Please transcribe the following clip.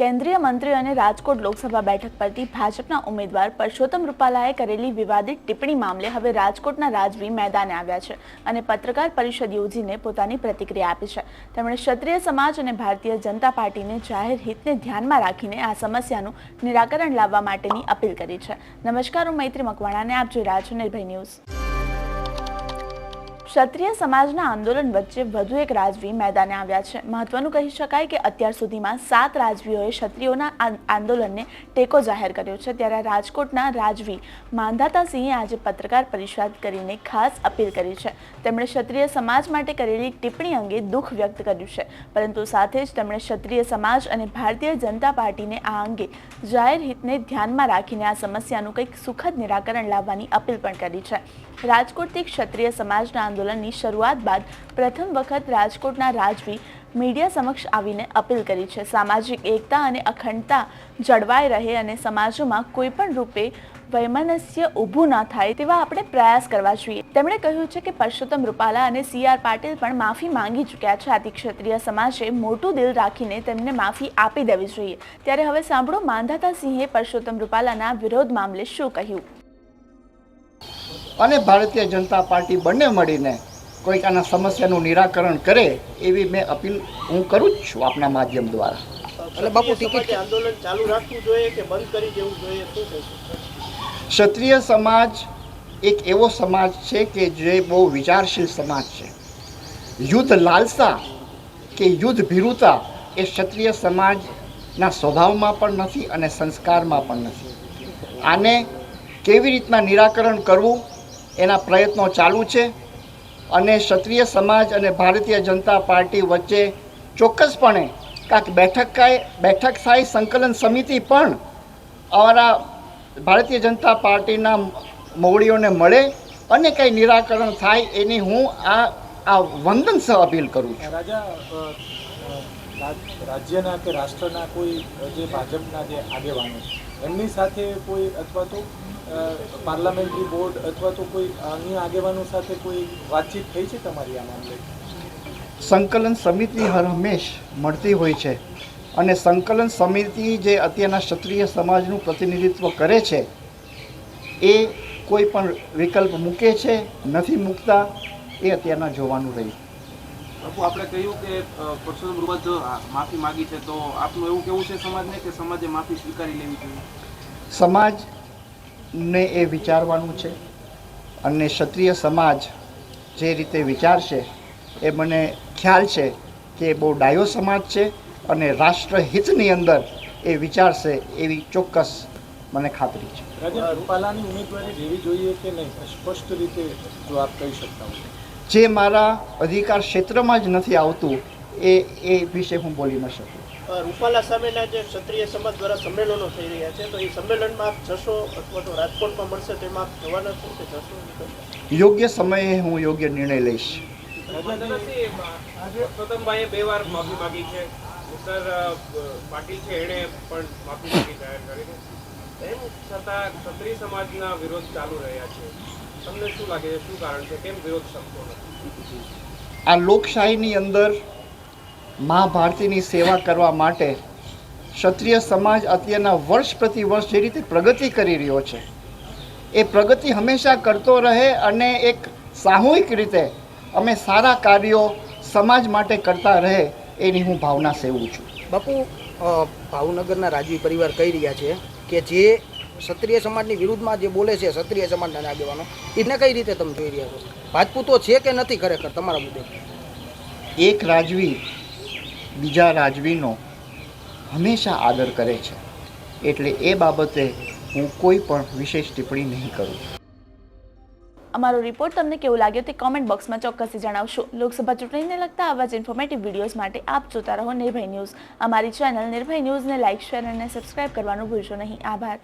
કેન્દ્રીય મંત્રી અને રાજકોટ લોકસભા બેઠક પરથી ભાજપના ઉમેદવાર પરસોત્તમ રૂપાલાએ કરેલી વિવાદિત ટિપ્પણી મામલે હવે રાજકોટના રાજવી મેદાને આવ્યા છે અને પત્રકાર પરિષદ યોજીને પોતાની પ્રતિક્રિયા આપી છે. તેમણે ક્ષત્રિય સમાજ અને ભારતીય જનતા પાર્ટીને જાહેર હિતને ધ્યાનમાં રાખીને આ સમસ્યાનું નિરાકરણ લાવવા માટેની અપીલ કરી છે. નમસ્કાર, હું મૈત્રી મકવાણાને આપ જોઈ રહ્યા છો નિર્ભય ન્યૂઝ. ક્ષત્રિય સમાજના આંદોલન વચ્ચે વધુ એક રાજવી મેદાને આવ્યા છે. મહત્વનું કહી શકાય કે અત્યાર સુધીમાં સાત રાજવીઓએ ક્ષત્રિયોના આંદોલનને ટેકો જાહેર કર્યો છે. ત્યારે રાજકોટના રાજવી માંધાતા સિંહે આજે પત્રકાર પરિષદ કરીને ખાસ અપીલ કરી છે. તેમણે ક્ષત્રિય સમાજ માટે કરેલી ટિપ્પણી અંગે દુઃખ વ્યક્ત કર્યું છે. પરંતુ સાથે જ તેમણે ક્ષત્રિય સમાજ અને ભારતીય જનતા પાર્ટીને આ અંગે જાહેર હિતને ધ્યાનમાં રાખીને આ સમસ્યાનું કંઈક સુખદ નિરાકરણ લાવવાની અપીલ પણ કરી છે. રાજકોટથી ક્ષત્રિય સમાજના આંદોલનની શરૂઆત બાદ પ્રથમ વખત રાજકોટના રાજવી મીડિયા સમક્ષ આવીને અપીલ કરી છે. સામાજિક એકતા અને અખંડતા જળવાઈ રહે અને સમાજોમાં કોઈપણ રૂપે વૈમનસ્ય ઊભું ન થાય તેવા આપણે પ્રયાસ કરવા જોઈએ. તેમણે કહ્યું છે કે પરસોત્તમ રૂપાલા અને સી આર પાટીલ પણ માફી માંગી ચૂક્યા છે. આથી ક્ષત્રિય સમાજે મોટું દિલ રાખીને તેમને માફી આપી દેવી જોઈએ. ત્યારે હવે સાંભળો માંધાતા સિંહે પરસોત્તમ રૂપાલાના વિરોધ મામલે શું કહ્યું. અને ભારતીય જનતા પાર્ટી બંને મળીને કોઈક આના સમસ્યાનું નિરાકરણ કરે એવી મેં અપીલ હું કરું જ છું આપના માધ્યમ દ્વારા. એટલે બાપુ ટિકિટ આંદોલન ચાલુ રાખવું જોઈએ કે બંધ કરી દેવું જોઈએ? શું ક્ષત્રિય સમાજ એક એવો સમાજ છે કે જે બહુ વિચારશીલ સમાજ છે. યુદ્ધ લાલસા કે યુદ્ધ ભીરુતા એ ક્ષત્રિય સમાજના સ્વભાવમાં પણ નથી અને સંસ્કારમાં પણ નથી. આને કેવી રીતના નિરાકરણ કરવું એના પ્રયત્નો ચાલુ છે અને ક્ષત્રિય સમાજ અને ભારતીય જનતા પાર્ટી વચ્ચે ચોક્કસપણે કાંક બેઠક કાય બેઠક સ્થાયી સંકલન સમિતિ પણ અમારા ભારતીય જનતા પાર્ટીના મોવડીઓને મળે અને કંઈ નિરાકરણ થાય એની હું આ આ વંદન સહ અપીલ કરું છું. રાજા રાજ્યના કે રાષ્ટ્રના કોઈ જે ભાજપના જે આગેવાનો એમની સાથે કોઈ અથવા તો પાર્લામેન્ટરી બોર્ડ અથવા તો કોઈ અન્ય આગેવાનો સાથે કોઈ વાતચીત થઈ છે તમારી આ મામલે? સંકલન સમિતિ હર હંમેશ મળતી હોય છે અને સંકલન સમિતિ જે અત્યારના ક્ષત્રિય સમાજનું પ્રતિનિધિત્વ કરે છે એ કોઈ પણ વિકલ્પ મૂકે છે નથી મૂકતા એ અત્યારના જોવાનું રહ્યું. બાપુ આપણે કહ્યું કે પરસોત્તમ રૂપાલ માફી માગી છે તો આપનું એવું કેવું છે સમાજને કે સમાજે માફી સ્વીકારી લેવી જોઈએ? સમાજને એ વિચારવાનું છે અને ક્ષત્રિય સમાજ જે રીતે વિચારશે એ મને ખ્યાલ છે કે બહુ ડાયો સમાજ છે અને રાષ્ટ્રહિતની અંદર એ વિચારશે એવી ચોક્કસ મને ખાતરી છે. રૂપાલાની ઉમેદવારી લેવી જોઈએ કે નહીં? સ્પષ્ટ રીતે જો આપ કહી શકતા હો જે મારા અધિકાર ક્ષેત્રમાં જ નથી આવતું એ એ વિશે હું બોલી ન શકું. રૂપાલા સામેના જે ક્ષત્રિય સમાજ દ્વારા સંમેલનો થઈ રહ્યા છે તો એ સંમેલનમાં આપ જશો અથવા તો રાજકોટમાં મળશે તેમાં આપ જવાના છો કે જશો યોગ્ય સમયે હું યોગ્ય નિર્ણય લઈશ. પ્રથમભાઈએ બે વાર માફી માગી છે. પાટીલ છે એણે પણ માફી માગી જાહેર કરી છે. તેમ છતાં ક્ષત્રિય સમાજના વિરોધ ચાલુ રહ્યા છે. તમને શું લાગે છે? શું કારણ છે? કેમ વિરોધ શકતો નથી? આ લોકશાહીની અંદર મા ભારતીની સેવા કરવા માટે ક્ષત્રિય સમાજ અત્યારના વર્ષ પ્રતિ વર્ષ જે રીતે પ્રગતિ કરી રહ્યો છે એ પ્રગતિ હંમેશા કરતો રહે અને એક સામૂહિક રીતે અમે સારા કાર્યો સમાજ માટે કરતા રહે એની હું ભાવના સેવું છું. બાપુ ભાવનગરના રાજવી પરિવાર કહી રહ્યા છે કે જે ક્ષત્રિય સમાજની વિરુદ્ધમાં જે બોલે છે ક્ષત્રિય સમાજના આગેવાનો એને કઈ રીતે તમે જોઈ રહ્યા છો? રાજપૂતો છે કે નથી ખરેખર તમારા મુદ્દે? એક રાજવી બીજા રાજવીનો હંમેશા આદર કરે છે. એટલે એ બાબતે હું કોઈ પણ વિશેષ ટિપ્પણી નહીં કરું. અમારો રિપોર્ટ તમને કેવો લાગ્યો તે કોમેન્ટ બોક્સમાં ચોક્કસથી જણાવશો. લોકસભા ચૂંટણીને લગતા આવા જ ઇન્ફોર્મેટિવ વિડીયોઝ માટે આપ જોતા રહો નિર્ભય ન્યૂઝ. અમારી ચેનલ નિર્ભય ન્યૂઝને લાઇક શેર અને સબસ્ક્રાઇબ કરવાનું ભૂલશો નહીં. આભાર.